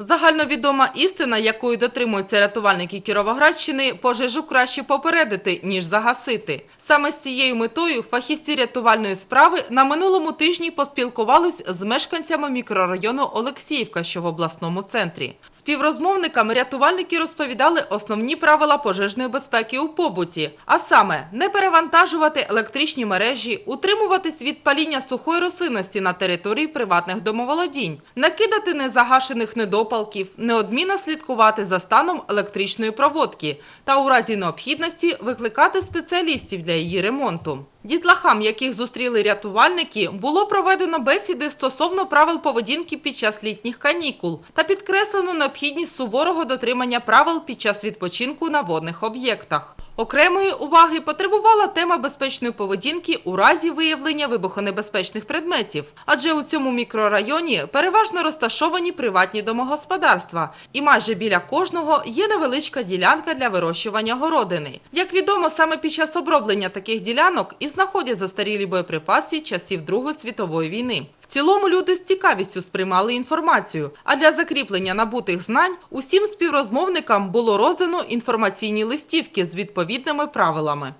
Загальновідома істина, якою дотримуються рятувальники Кіровоградщини, пожежу краще попередити, ніж загасити. Саме з цією метою фахівці рятувальної справи на минулому тижні поспілкувались з мешканцями мікрорайону Олексіївка, що в обласному центрі. Співрозмовникам рятувальники розповідали основні правила пожежної безпеки у побуті, а саме не перевантажувати електричні мережі, утримуватись від паління сухої рослинності на території приватних домоволодінь, не кидати незагашених недопалків, неодмінно слідкувати за станом електричної проводки та у разі необхідності викликати спеціалістів для її ремонту. Дітлахам, яких зустріли рятувальники, було проведено бесіди стосовно правил поведінки під час літніх канікул та підкреслено необхідність суворого дотримання правил під час відпочинку на водних об'єктах. Окремої уваги потребувала тема безпечної поведінки у разі виявлення вибухонебезпечних предметів, адже у цьому мікрорайоні переважно розташовані приватні домогосподарства, і майже біля кожного є невеличка ділянка для вирощування городини. Як відомо, саме під час оброблення таких ділянок і знаходять застарілі боєприпаси часів Другої світової війни. Цілому люди з цікавістю сприймали інформацію, а для закріплення набутих знань усім співрозмовникам було роздано інформаційні листівки з відповідними правилами.